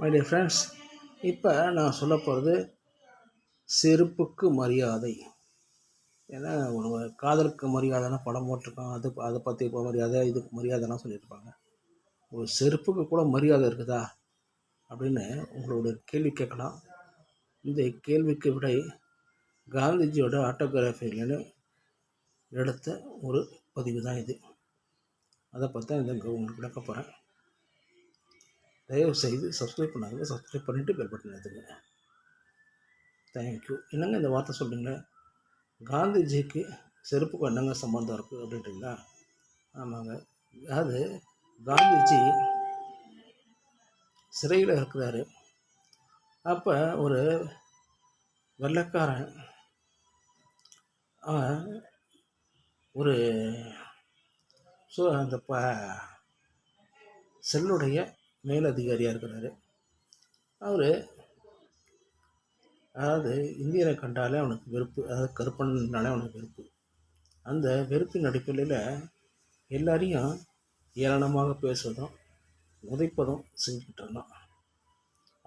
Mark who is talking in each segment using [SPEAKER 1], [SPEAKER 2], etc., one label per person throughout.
[SPEAKER 1] My dear friends இப்போ நான் சொல்ல போகிறது செருப்புக்கு மரியாதை. ஏன்னா ஒரு காதலுக்கு மரியாதைனா படம் போட்டிருக்கோம் அது அதை பற்றி இப்போ மரியாதை இதுக்கு மரியாதைலாம் சொல்லியிருப்பாங்க. ஒரு செருப்புக்கு கூட மரியாதை இருக்குதா? அப்படின்னு உங்களோட கேள்வி கேட்கலாம். இந்த கேள்விக்கு விடை காந்திஜியோட ஆட்டோகிராஃபின்னு எடுத்த ஒரு பதிவு தான் இது. அதை பற்றி தான் இந்த உங்களுக்கு விளக்க போகிறேன் தயவு செய்து சப்ஸ்கிரைப் பண்ணாங்க சப்ஸ்கிரைப் பண்ணிவிட்டு பெல் பட்டன் எடுத்துங்க தேங்க்யூ என்னங்க இந்த வார்த்தை சொல்கிறீங்களே காந்திஜிக்கு செருப்புக்கு என்னங்க சம்மந்தம் இருக்குது அப்படின்றீங்களா? ஆமாங்க. அது காந்திஜி சிறையில் இருக்கிறாரு. அப்போ ஒரு வெள்ளைக்காரன் ஒரு ஸோ அந்த ப செல்லுடைய மேலதிகாரியாக இருக்கிறாரு. அவர் அதாவது இந்தியனை கண்டாலே அவனுக்கு வெறுப்பு அதாவது கருப்பனாலே அவனுக்கு வெறுப்பு. அந்த வெறுப்பின் அடிப்படையில் எல்லாரையும் ஏளனமாக பேசுவதும் உதைப்பதும் செஞ்சுக்கிட்டு இருந்தான்.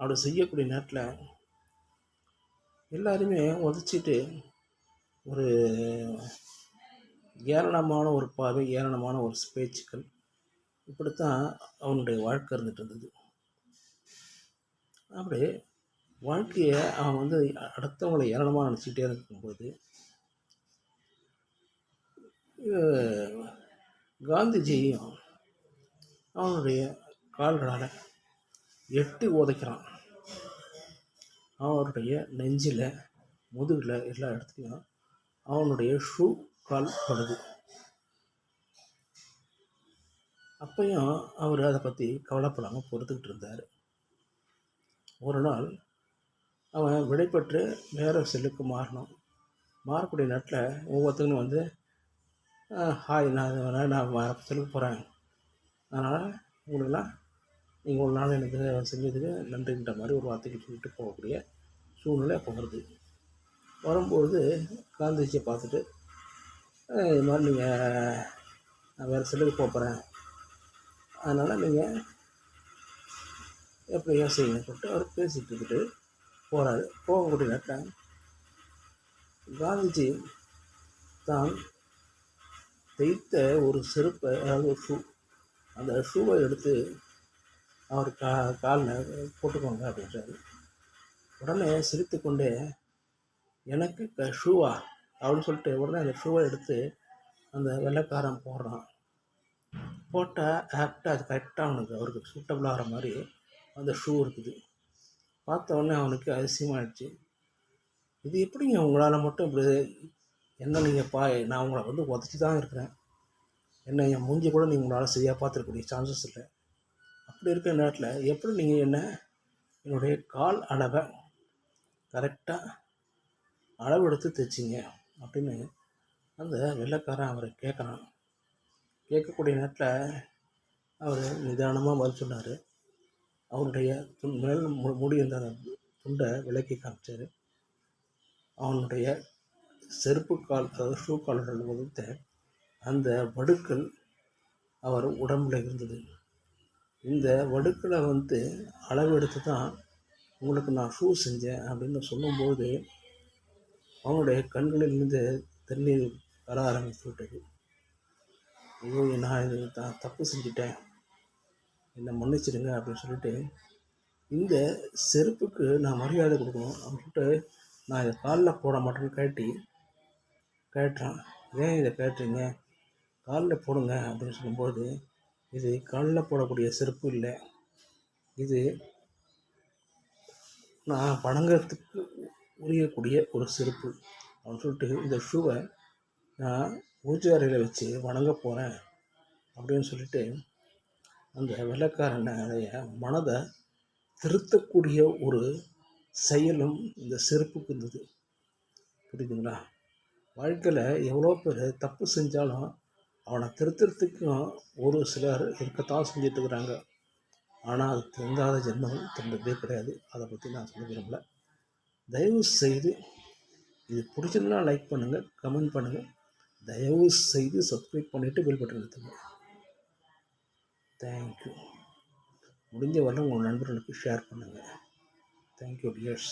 [SPEAKER 1] அப்படி செய்யக்கூடிய நேரத்தில் எல்லாருமே உதச்சிட்டு ஒரு ஏளனமான ஒரு பார்வை ஏளனமான ஒரு பேச்சுக்கள் இப்படித்தான் அவனுடைய வாழ்க்கை இருந்துட்டு இருந்தது. அப்படி வாழ்க்கையை அவன் வந்து அடுத்தவங்களை ஏளனமாக நினச்சிக்கிட்டே இருக்கும்போது காந்திஜியும் அவனுடைய கால்களால் எட்டி உதைக்கிறான். அவனுடைய நெஞ்சில் முதுகில் எல்லா இடத்துலையும் அவனுடைய ஷூ கால் படுது. அப்பையும் அவர் அதை பற்றி கவலைப்படாமல் பொறுத்துக்கிட்டு இருந்தார். ஒரு நாள் அவன் விடைபெற்று வேறு செல்லுக்கு மாறணும். மாறக்கூடிய நேரத்தில் ஒவ்வொருத்தங்களும் வந்து ஹாய் நான் நான் வேறு செல்லுக்கு போகிறேன் அதனால் உங்களுக்கெல்லாம் நீங்கள் ஒரு நாள் எனக்கு செஞ்சதுக்கு நன்றின்ற மாதிரி ஒரு வார்த்தைக்கு சொல்லிட்டு போகக்கூடிய சூழ்நிலை அப்போ வருது. வரும்போது காந்திஜியை பார்த்துட்டு இது மாதிரி நீங்கள் நான் வேறு செல்லுக்கு போகிறேன் அதனால் நீங்கள் எப்படி யோசிங்கன்னு சொல்லிட்டு அவர் பேசிகிட்டு இருந்துட்டு போகிறாரு போகக்கூடிய நேரத்தில் காந்திஜி தான் தைத்த ஒரு செருப்பை அதாவது ஒரு ஷூ. அந்த ஷூவை எடுத்து அவர் கா காலில் போட்டுக்கோங்க அப்படின்றாரு உடனே சிரித்து கொண்டே எனக்கு க ஷூவா? அப்படின்னு சொல்லிட்டு உடனே அந்த ஷூவை எடுத்து அந்த வெள்ளைக்காரன் போடுறான். போட்டால் ஆப்டாக அது கரெக்டாக அவனுக்கு அவருக்கு சூட்டபிள் ஆகிற மாதிரி அந்த ஷூ இருக்குது. பார்த்த உடனே அவனுக்கு அதிசயமாகிடுச்சு இது எப்படிங்க உங்களால் மட்டும் இப்படி என்ன நீங்கள் பா நான் உங்களை வந்து உதச்சி தான் இருக்கிறேன். என்ன என் மூஞ்சி கூட நீங்கள் உங்களால் சரியாக பார்த்துருக்கக்கூடிய சான்சஸ் இல்லை. அப்படி இருக்கிற நேரத்தில் எப்படி நீங்கள் என்ன என்னுடைய கால் அளவை கரெக்டாக அளவெடுத்து தைச்சிங்க அப்படின்னு அந்த வெள்ளைக்காரன் அவரை கேட்குறான். கேட்கக்கூடிய நேரத்தில் அவர் நிதானமாக பதில் சொன்னார். அவருடைய துண் மேல் முடி இருந்த அந்த துண்டை விலக்கி காமிச்சார். அவனுடைய செருப்பு கால் அதாவது ஷூ கால்கள் வகுத்த அந்த வடுக்கள் அவர் உடம்புல இருந்தது. இந்த வடுக்களை வந்து அளவெடுத்து தான் உங்களுக்கு நான் ஷூ செஞ்சேன் அப்படின்னு சொல்லும்போது அவனுடைய கண்களிலிருந்து தண்ணீர் வர ஆரம்பித்து விட்டது. ஐயோ நான் இது? தான் தப்பு செஞ்சுட்டேன். என்னை மன்னிச்சிடுங்க அப்படின்னு சொல்லிட்டு இந்த செருப்புக்கு நான் மரியாதை கொடுக்கணும் அப்படின்னு சொல்லிட்டு நான் இதை காலில் போட மாட்டேன்னு கேட்டி கேட்டேன் ஏன் இதை கேட்டுறீங்க காலில் போடுங்க அப்படின்னு சொல்லும்போது இது காலில் போடக்கூடிய செருப்பு இல்லை. இது நான் வணங்குறதுக்கு உரியக்கூடிய ஒரு செருப்பு அப்படின்னு சொல்லிட்டு இந்த ஷூவை நான் பூஜை அறையில் வச்சு வணங்க போகிறேன் அப்படின்னு சொல்லிட்டு அந்த வெள்ளக்காரனுடைய மனதை திருத்தக்கூடிய ஒரு செயலும் இந்த செருப்புக்கு இருந்தது. புரியுதுங்களா? வாழ்க்கையில் எவ்வளோ பேர் தப்பு செஞ்சாலும் அவனை திருத்துறதுக்கும் ஒரு சிலர் இருக்கத்தான் செஞ்சுட்டு இருக்கிறாங்க. ஆனால் அது திருந்தாத ஜென்மம் திருந்ததே கிடையாது. அதை பற்றி நான் சொல்ல விரும்பலை. தயவு செய்து இது பிடிச்சிருந்தா லைக் பண்ணுங்கள் கமெண்ட் பண்ணுங்கள் தயவு செய்து சப்ஸ்கிரைப் பண்ணிவிட்டு பில் பட்டன் எடுத்துங்க தேங்க்யூ முடிஞ்ச வரலும் உங்கள் நண்பர்களுக்கு ஷேர் பண்ணுங்கள் தேங்க்யூ டியர்ஸ்